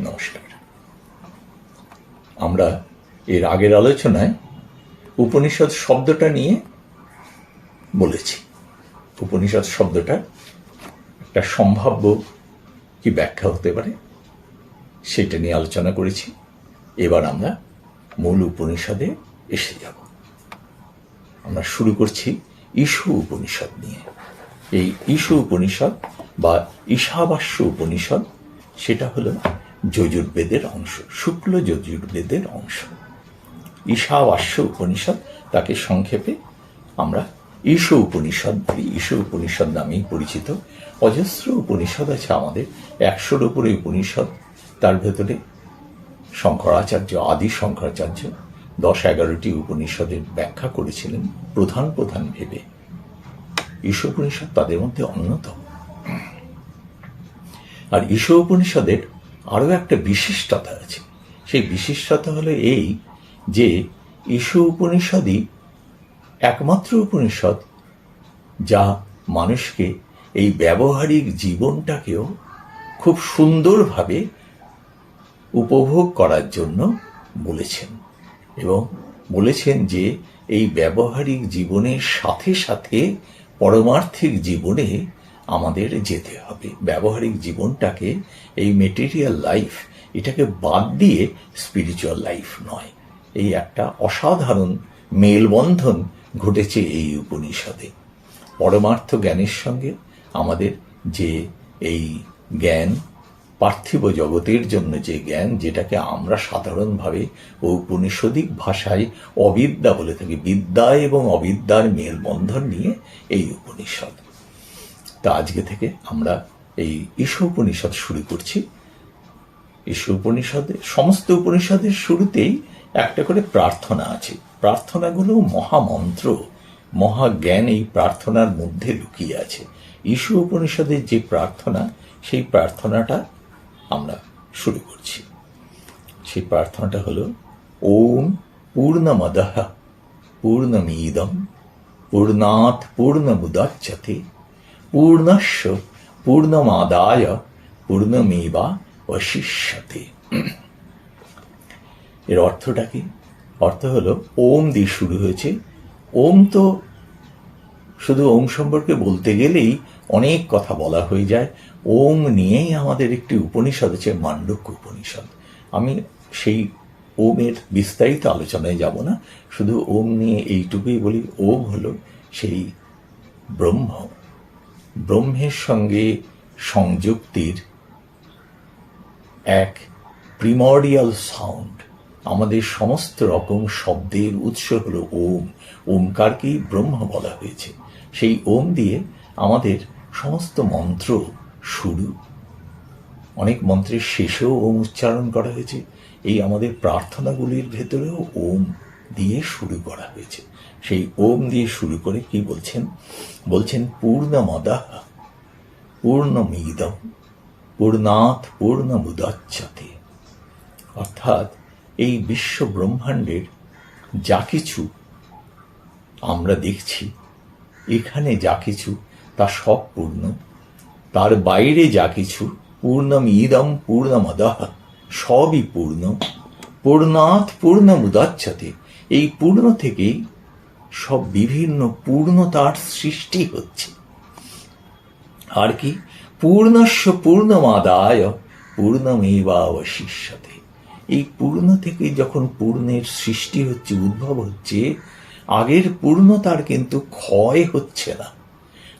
নমস্কার। আমরা এর আগের আলোচনায় উপনিষদ শব্দটা নিয়ে বলেছি। উপনিষদ শব্দটা একটা সম্ভাব্য কি ব্যাখ্যা হতে পারে সেটা নিয়ে আলোচনা করেছি। এবার আমরা মূল উপনিষদে এসে যাব। আমরা শুরু করছি ঈশু উপনিষদ নিয়ে। এই ঈশু উপনিষদ বা ঈশাবাস্য উপনিষদ সেটা হলো যজুর্বেদের অংশ, শুক্ল যজুর্বেদের অংশ। ঈশা ঈশাবাস্য উপনিষদ, তাকে সংক্ষেপে আমরা ঈশ উপনিষদ বলি। ঈশু উপনিষদ নামেই পরিচিত। অজস্র উপনিষদ আছে আমাদের। একশোর উপরে উপনিষদ, তার ভেতরে শঙ্করাচার্য, আদি শঙ্করাচার্য দশ এগারোটি উপনিষদের ব্যাখ্যা করেছিলেন প্রধান প্রধান ভেবে। ঈশ উপনিষদ তাদের মধ্যে অন্যতম। আর ঈশ উপনিষদের আরও একটা বিশিষ্টতা আছে। সেই বিশিষ্টতা হলো এই যে ঈশ উপনিষদই একমাত্র উপনিষদ যা মানুষকে এই ব্যবহারিক জীবনটাকেও খুব সুন্দরভাবে উপভোগ করার জন্য বলেছেন এবং বলেছেন যে এই ব্যবহারিক জীবনের সাথে সাথে পরমার্থিক জীবনে আমাদের যেতে হবে। ব্যবহারিক জীবনটাকে, এই মেটেরিয়াল লাইফ এটাকে বাদ দিয়ে স্পিরিচুয়াল লাইফ নয়। এই একটা অসাধারণ মেলবন্ধন ঘটেছে এই উপনিষদে। পরমার্থ জ্ঞানের সঙ্গে আমাদের যে এই জ্ঞান, পার্থিব জগতের জন্য যে জ্ঞান, যেটাকে আমরা সাধারণভাবে ঔপনিষদিক ভাষায় অবিদ্যা বলে থাকি, বিদ্যা এবং অবিদ্যার মেলবন্ধন নিয়ে এই উপনিষদ। তা আজকে থেকে আমরা এই ঈশ উপনিষদ শুরু করছি। ঈশ উপনিষদে সমস্ত উপনিষদের শুরুতেই একটা করে প্রার্থনা আছে। প্রার্থনাগুলো মহামন্ত্র, মহাজ্ঞান এই প্রার্থনার মধ্যে লুকিয়ে আছে। ঈশু উপনিষদের যে প্রার্থনা, সেই প্রার্থনাটা আমরা শুরু করছি। সেই প্রার্থনাটা হলো, ওম পূর্ণমদঃ, পূর্ণমিদম, পূর্ণাৎ পূর্ণমুদাচ্যতে পূর্ণস্য পূর্ণমাদায় পূর্ণমেবা অশিষ্যতে এর অর্থটা কি? অর্থ হলো, ওম দিয়ে শুরু হয়েছে। ওম তো শুধু ওম সম্পর্কে বলতে গেলেই অনেক কথা বলা হয়ে যায়। ওম নিয়েই আমাদের একটি উপনিষদ আছে, মান্ডক্য উপনিষদ। আমি সেই ওমের বিস্তারিত আলোচনায় যাব না। শুধু ওম নিয়ে এইটুকুই বলি, ওম হলো সেই ব্রহ্ম। ব্রহ্মের সঙ্গে সংযুক্তির এক প্রিমর্ডিয়াল সাউন্ড আমাদের সমস্ত রকম শব্দের উৎস হল ওম। ওমকারকেই ব্রহ্ম বলা হয়েছে। সেই ওম দিয়ে আমাদের সমস্ত মন্ত্র শুরু। অনেক মন্ত্রের শেষেও ওম উচ্চারণ করা হয়েছে। এই আমাদের প্রার্থনাগুলির ভেতরেও ওম দিয়ে শুরু করা হয়েছে। সেই ওম দিয়ে শুরু করে কি বলছেন? বলছেন পূর্ণমদাহ পূর্ণমিদম পূর্ণাথ পূর্ণ পূর্ণমুদাচ্ছতে। অর্থাৎ এই বিশ্ব ব্রহ্মাণ্ডের যা কিছু আমরা দেখছি, এখানে যা কিছু, তা সব পূর্ণ। তার বাইরে যা কিছু পূর্ণম ইদম পূর্ণমদহ সবই পূর্ণ। পূর্ণাৎ পূর্ণমুদাচ্ছতে। এই পূর্ণ থেকেই সব বিভিন্ন পূর্ণতার সৃষ্টি হচ্ছে। আর কি? পূর্ণস্য পূর্ণমাদায় পূর্ণমেবা অবশিষ্যতে এই পূর্ণ থেকে যখন পূর্ণের সৃষ্টি হচ্ছে, উদ্ভব হচ্ছে, আগের পূর্ণতার কিন্তু ক্ষয় হচ্ছে না।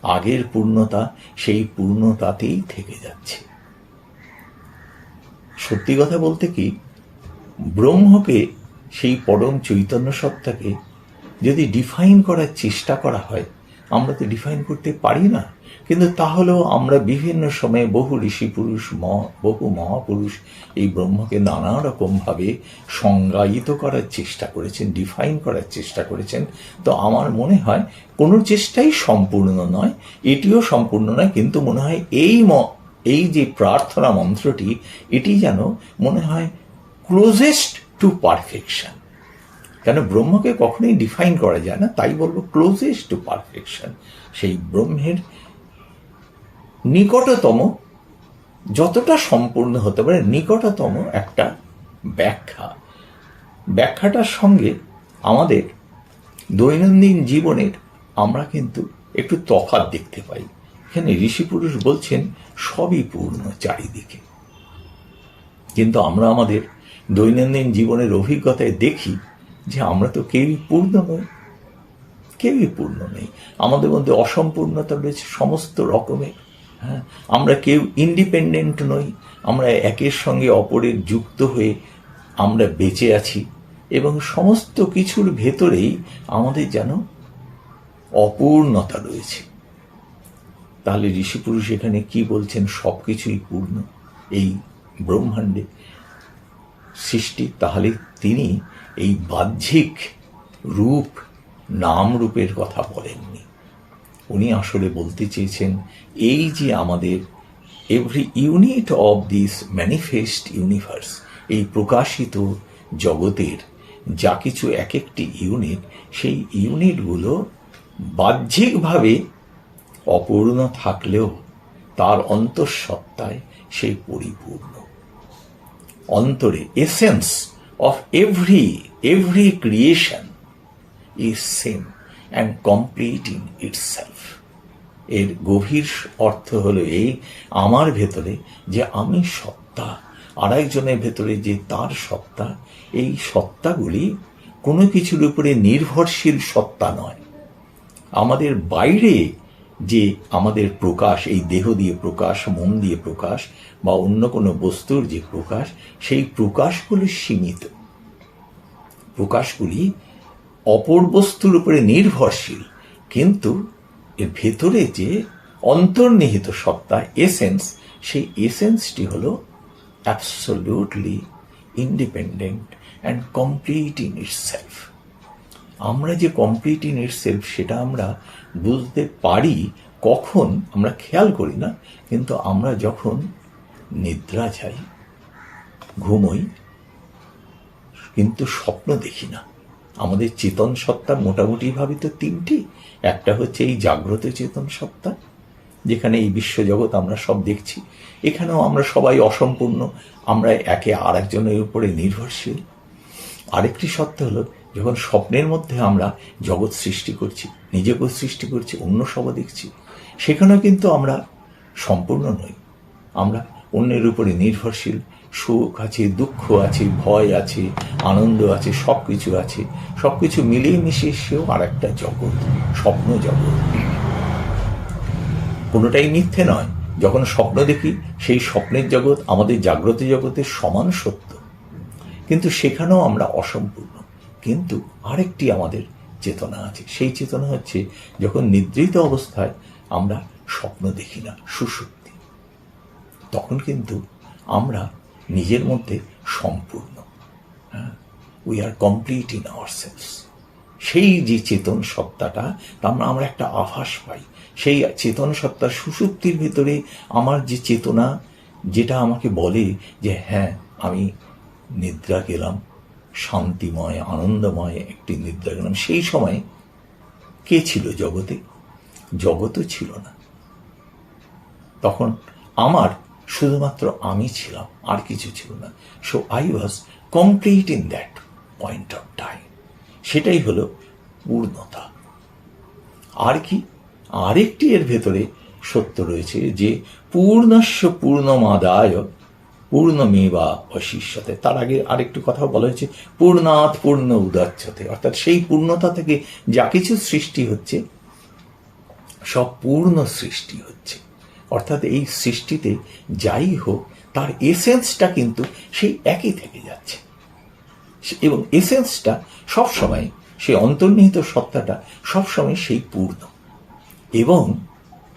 আগের পূর্ণতা সেই পূর্ণতাতেই থেকে যাচ্ছে। সত্যি কথা বলতে কি, ব্রহ্মকে সেই পরম চৈতন্য সত্তাকে যদি ডিফাইন করার চেষ্টা করা হয়, আমরা তো ডিফাইন করতে পারি না। কিন্তু তাহলেও আমরা বিভিন্ন সময়ে বহু ঋষি পুরুষ বহু মহাপুরুষ এই ব্রহ্মকে নানা রকমভাবে সংজ্ঞায়িত করার চেষ্টা করেছেন ডিফাইন করার চেষ্টা করেছেন। তো আমার মনে হয় কোনো চেষ্টাই সম্পূর্ণ নয়, এটিও সম্পূর্ণ নয়, কিন্তু মনে হয় এই ম, এই যে প্রার্থনা মন্ত্রটি, এটি যেন মনে হয় ক্লোজেস্ট টু পারফেকশন কেন? ব্রহ্মকে কখনোই ডিফাইন করা যায় না, তাই বলব ক্লোজেস্ট টু পারফেকশন সেই ব্রহ্মের নিকটতম, যতটা সম্পূর্ণ হতে পারে, নিকটতম একটা ব্যাখ্যা। ব্যাখ্যাটার সঙ্গে আমাদের দৈনন্দিন জীবনের আমরা কিন্তু একটু তফাৎ দেখতে পাই। এখানে ঋষি পুরুষ বলছেন, সবই পূর্ণ চারিদিকে। কিন্তু আমরা আমাদের দৈনন্দিন জীবনের অভিজ্ঞতায় দেখি যে আমরা তো কেউই পূর্ণ নই। কেউই পূর্ণ নেই। আমাদের মধ্যে অসম্পূর্ণতা রয়েছে সমস্ত রকমের হ্যাঁ আমরা কেউ ইন্ডিপেন্ডেন্ট নই। আমরা একের সঙ্গে অপরের যুক্ত হয়ে আমরা বেঁচে আছি এবং সমস্ত কিছুর ভেতরেই আমাদের যেন অপূর্ণতা রয়েছে। তাহলে ঋষি পুরুষ এখানে কি বলছেন? সব কিছুই পূর্ণ। এই ব্রহ্মাণ্ডে সৃষ্টি, তাহলে তিনি এই বাহ্যিক রূপ, নাম রূপের কথা বলেননি। উনি আসলে বলতে চেয়েছেন, এই যে আমাদের every unit of this manifest universe এই প্রকাশিত জগতের যা কিছু এক একটি ইউনিট সেই ইউনিটগুলো বাহ্যিকভাবে অপূর্ণ থাকলেও তার অন্তঃসত্ত্বায় সেই পরিপূর্ণ। অন্তরে essence of every every creation is same and complete in its self এর গভীর অর্থ হলো এই, আমার ভেতরে যে আমি সত্তা, আরেকজনের ভেতরে যে তার সত্তা, এই সত্তাগুলি কোনো কিছুর উপরে নির্ভরশীল সত্তা নয়। আমাদের বাইরে যে আমাদের প্রকাশ, এই দেহ দিয়ে প্রকাশ, মন দিয়ে প্রকাশ, বা অন্য কোনো বস্তুর যে প্রকাশ, সেই প্রকাশগুলি সীমিত। প্রকাশগুলি অপর বস্তুর উপরে নির্ভরশীল, কিন্তু এর ভেতরে যে অন্তর্নিহিত সত্তা এসেন্স সেই এসেন্সটি হল absolutely independent and complete in it self আমরা যে কমপ্লিট ইন ইট সেলফ সেটা আমরা বুঝতে পারি কখন, আমরা খেয়াল করি না, কিন্তু আমরা যখন নিদ্রা যাই ঘুমোই, কিন্তু স্বপ্ন দেখি না। আমাদের চেতন সত্তা মোটামুটিভাবে তো তিনটি। একটা হচ্ছে এই জাগ্রত চেতন সত্তা, যেখানে এই বিশ্বজগৎ আমরা সব দেখছি। এখানেও আমরা সবাই অসম্পূর্ণ, আমরা একে আর একজনের উপরে নির্ভরশীল। আরেকটি সত্য হলো যখন স্বপ্নের মধ্যে আমরা জগৎ সৃষ্টি করছি, নিজেকেও সৃষ্টি করছি, অন্য সব দেখছি, সেখানেও কিন্তু আমরা সম্পূর্ণ নই। আমরা অন্যের উপরে নির্ভরশীল, সুখ আছে, দুঃখ আছে, ভয় আছে, আনন্দ আছে সব কিছু আছে। সব কিছু মিলিয়ে মিশিয়ে সেও আর একটা জগৎ, স্বপ্ন জগৎ। কোনোটাই মিথ্যে নয়, যখন স্বপ্ন দেখি, সেই স্বপ্নের জগৎ, আমাদের জাগ্রত জগতের সমান সত্য। কিন্তু সেখানেও আমরা অসম্পূর্ণ। কিন্তু আরেকটি আমাদের চেতনা আছে। সেই চেতনা হচ্ছে যখন নিদ্রিত অবস্থায় আমরা স্বপ্ন দেখি না, সুশুক্তি, তখন কিন্তু আমরা নিজের মধ্যে সম্পূর্ণ হ্যাঁ we are complete in our selves সেই যে চেতন সত্তাটা, তার আমরা একটা আভাস পাই। সেই চেতন সত্তার সুশুক্তির ভিতরে আমার যে চেতনা, যেটা আমাকে বলে যে হ্যাঁ আমি নিদ্রা গেলাম শান্তিময়, আনন্দময় একটি নিদ্রা গেলাম। সেই সময় কে ছিল জগতে? জগতও ছিল না। তখন আমার শুধুমাত্র আমি ছিলাম, আর কিছু ছিল না। So I was complete in that point of time সেটাই হলো পূর্ণতা। আর কি? আরেকটি এর ভেতরে সত্য রয়েছে যে, পূর্ণস্য পূর্ণমাদায় পূর্ণমেবা অশিষ্যতে। তার আগে আরেকটু কথা বলা হয়েছে, পূর্ণাৎ পূর্ণ উদাচ্ছতে। অর্থাৎ সেই পূর্ণতা থেকে যা কিছু সৃষ্টি হচ্ছে, সব পূর্ণ সৃষ্টি হচ্ছে। অর্থাৎ এই সৃষ্টিতে যাই হোক, তার এসেন্সটা কিন্তু সেই একই থেকে যাচ্ছে। এবং এসেন্সটা সবসময়, সেই অন্তর্নিহিত সত্তাটা সবসময় সেই পূর্ণ। এবং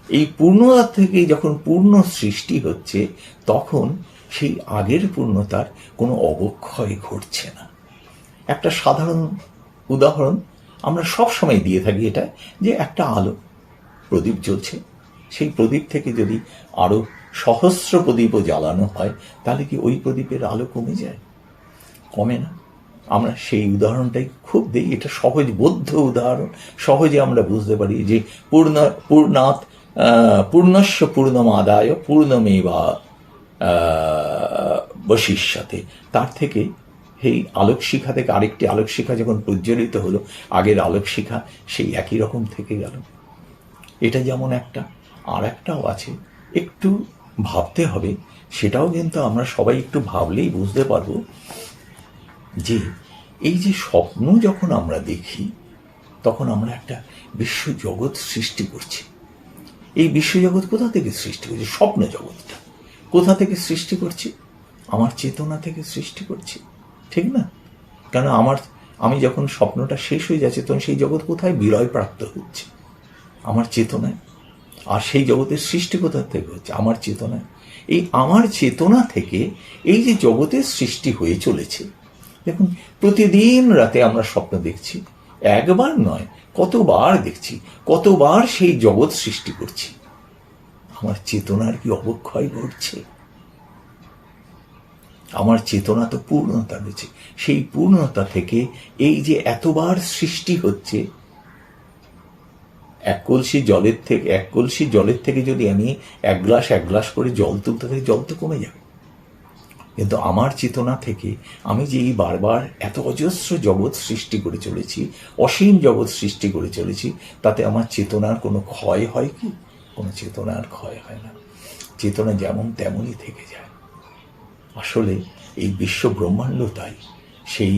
এই পূর্ণতা থেকে যখন পূর্ণ সৃষ্টি হচ্ছে, তখন সেই আগের পূর্ণতার কোনো অবক্ষয় ঘটছে না। একটা সাধারণ উদাহরণ আমরা সব সময় দিয়ে থাকি এটা, যে একটা আলো, প্রদীপ জ্বলছে। সেই প্রদীপ থেকে যদি আরও সহস্র প্রদীপও জ্বালানো হয়, তাহলে কি ওই প্রদীপের আলো কমে যায়? কমে না। আমরা সেই উদাহরণটাই খুব দিই। এটা সহজ বোদ্ধ উদাহরণ। সহজে আমরা বুঝতে পারি যে পূর্ণ, পূর্ণাৎ পূর্ণস্য পূর্ণমাদায় পূর্ণমেবা বশির সাথে। তার থেকে সেই আলোক শিখা থেকে আরেকটি আলোক শিখা যখন প্রজ্বলিত হলো, আগের আলোক শিখা সেই একই রকম থেকে গেল। এটা যেমন একটা, আর একটাও আছে। একটু ভাবতে হবে, সেটাও কিন্তু আমরা সবাই একটু ভাবলেই বুঝতে পারব যে এই যে স্বপ্ন যখন আমরা দেখি, তখন আমরা একটা বিশ্ব জগৎ সৃষ্টি করছি। এই বিশ্বজগৎ কোথা থেকে সৃষ্টি করছি স্বপ্ন জগৎটা। কোথা থেকে সৃষ্টি করছি? আমার চেতনা থেকে সৃষ্টি করছি। ঠিক না? কেন আমার, আমি যখন স্বপ্নটা শেষ হয়ে যাচ্ছে, তখন সেই জগৎ কোথায়? বিলয় প্রাপ্ত হচ্ছে। আমার চেতনায়। আর সেই জগতের সৃষ্টি কোথা থেকে হচ্ছে? আমার চেতনায়। এই আমার চেতনা থেকে এই যে জগতের সৃষ্টি হয়ে চলেছে। দেখুন, প্রতিদিন রাতে আমরা স্বপ্ন দেখছি। একবার নয়, কতবার দেখছি। কতবার সেই জগৎ সৃষ্টি করছি। আমার চেতনার কি অবক্ষয় ঘটছে? আমার চেতনা তো পূর্ণতা রয়েছে। সেই পূর্ণতা থেকে এই যে এতবার সৃষ্টি হচ্ছে, এক কলসি জলের থেকে, এক কলসি জলের থেকে যদি আমি এক গ্লাস এক গ্লাস করে জল তুলতে থাকি, জল তো কমে যাবে। কিন্তু আমার চেতনা থেকে আমি যে এই বারবার এত অজস্র জগৎ সৃষ্টি করে চলেছি, অসীম জগৎ সৃষ্টি করে চলেছি, তাতে আমার চেতনার কোনো ক্ষয় হয় কি? কোনো চেতনার ক্ষয় হয় না। চেতনা যেমন তেমনই থেকে যায়। আসলে এই বিশ্ব ব্রহ্মাণ্ড তাই। সেই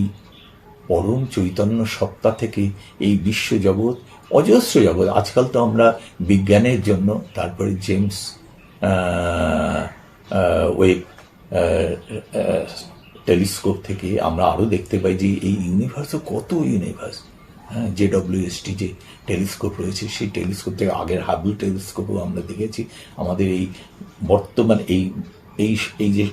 পরম চৈতন্য সত্তা থেকে এই বিশ্ব জগৎ অজস্র জগৎ, আজকাল তো আমরা বিজ্ঞানের জন্য, তারপরে জেমস ওয়েব টেলিস্কোপ থেকে আমরা আরও দেখতে পাই যে এই ইউনিভার্সও কত ইউনিভার্স হ্যাঁ জে ডব্লিউএসটি যে টেলিস্কোপ রয়েছে, সেই টেলিস্কোপ থেকে আগের হাবল টেলিস্কোপও আমরা দেখেছি। আমাদের এই বর্তমান এই এই এই যে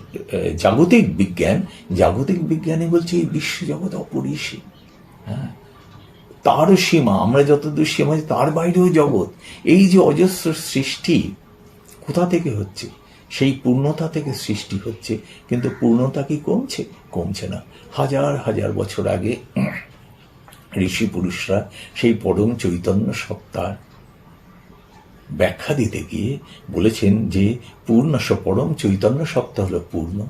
জাগতিক বিজ্ঞান, জাগতিক বিজ্ঞানে বলছে এই বিশ্বজগৎ অপরিসীম। হ্যাঁ তারও সীমা, আমরা যতদূর সীমা তার বাইরেও জগৎ। এই যে অজস্র সৃষ্টি কোথা থেকে হচ্ছে? সেই পূর্ণতা থেকে সৃষ্টি হচ্ছে, কিন্তু পূর্ণতা কি কমছে? কমছে না। হাজার হাজার বছর আগে ঋষি পুরুষরা সেই পরম চৈতন্য সত্তার ব্যাখ্যা দিতে গিয়ে বলেছেন যে, পূর্ণ পরম চৈতন্য সত্তা হলো পূর্ণ।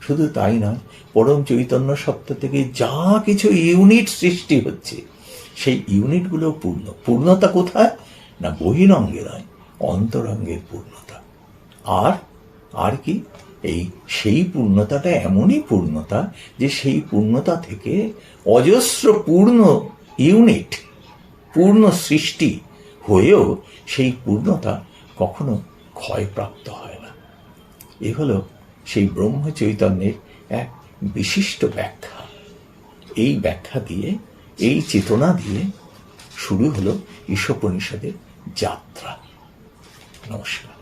শুধু তাই নয়, পরম চৈতন্য সত্তা থেকে যা কিছু ইউনিট সৃষ্টি হচ্ছে, সেই ইউনিটগুলো পূর্ণ। পূর্ণতা কোথায়? না বহিরঙ্গে নয়, অন্তরঙ্গের পূর্ণতা। আর আর কি? এই সেই পূর্ণতাটা এমনই পূর্ণতা যে সেই পূর্ণতা থেকে অজস্র পূর্ণ ইউনিট, পূর্ণ সৃষ্টি হয়েও সেই পূর্ণতা কখনো ক্ষয়প্রাপ্ত হয় না। এ হলো সেই ব্রহ্ম চৈতন্যের এক বিশিষ্ট ব্যাখ্যা। এই ব্যাখ্যা দিয়ে, এই চেতনা দিয়ে শুরু হলো ঈশোপনিষদের যাত্রা। নমস্কার।